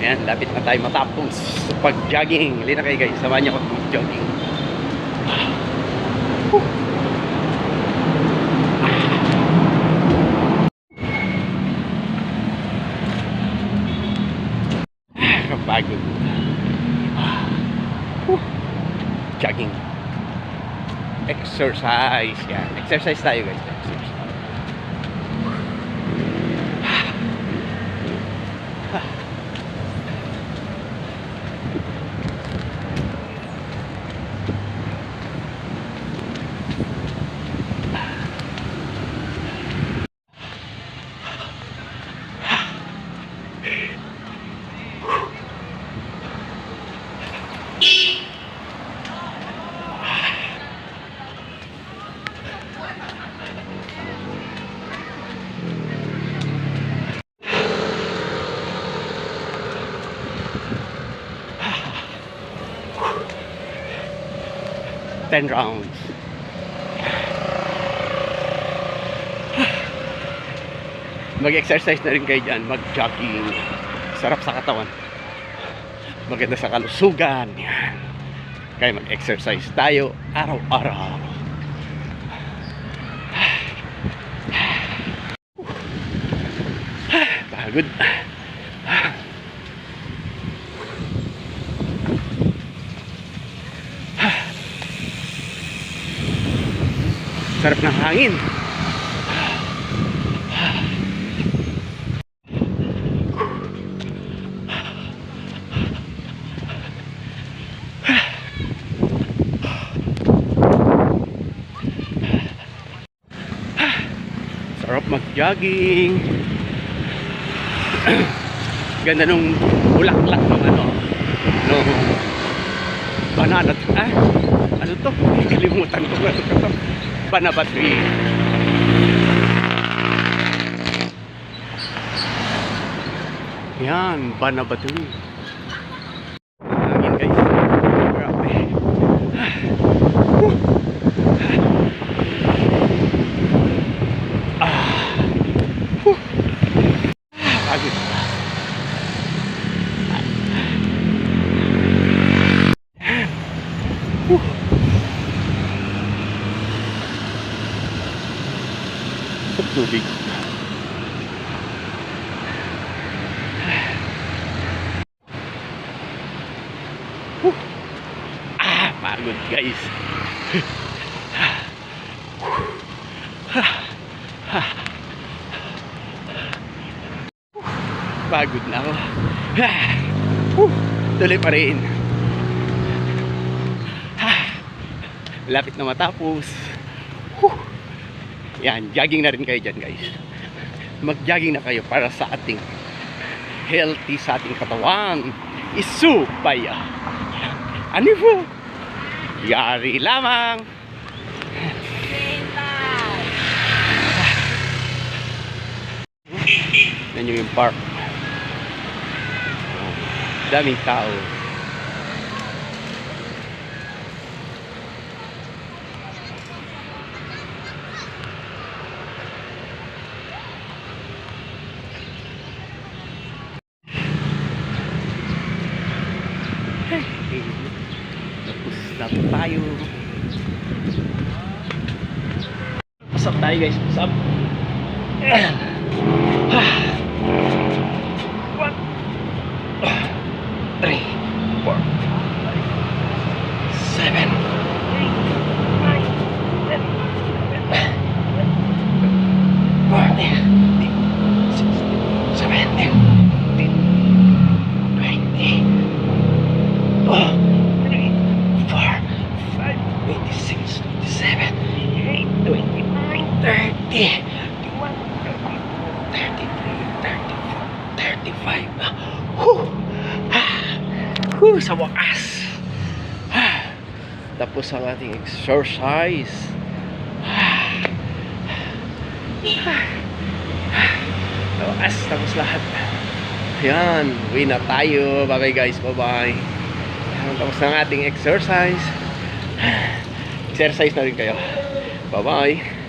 Ayan, lapit na tayo matapos sa pag-jogging. Halina kayo guys, samahan niyo ako mag-jogging. Ah, kapagod. Whew. Jogging. Exercise. Yan. Exercise tayo guys. Exercise. Ten rounds. Mag-exercise na rin kayo dyan. Mag-jogging. Sarap sa katawan. Maganda sa kalusugan. Kaya mag-exercise tayo araw-araw. Pagod. Sarap ng hangin. Sarap mag-jogging. Ganda nung bulaklak ng ano. Nung banana. Ah, ano to? Kalimutan ko ano to. Banana tree. Yan, banana tree. Hangin guys. Grabe. Ah. Whew. Pagod. Whew. Sa tubig. Whew. Ah, pagod guys. Pagod na ako. Whew. Tuloy pa rin. Lapit na matapos. Yan, jogging na rin kayo dyan guys. Mag-jogging na kayo para sa ating healthy sa ating katawan. Isupaya. Ano po? Yari lamang. Yan yung park. Daming tao. Po tayo. Pasap tayo guys, pasap. One, three, four, five, seven, eight, 33, 34, 35. Whew! Ah! Whew! Sa wakas! Ah. Tapos ang ating exercise. Ah! Ah! Ah! Sa wakas, tapos lahat. Ayan, win na tayo. Bye-bye guys, bye-bye. Tapos ang ating exercise. Ah. Exercise na rin kayo. Bye-bye.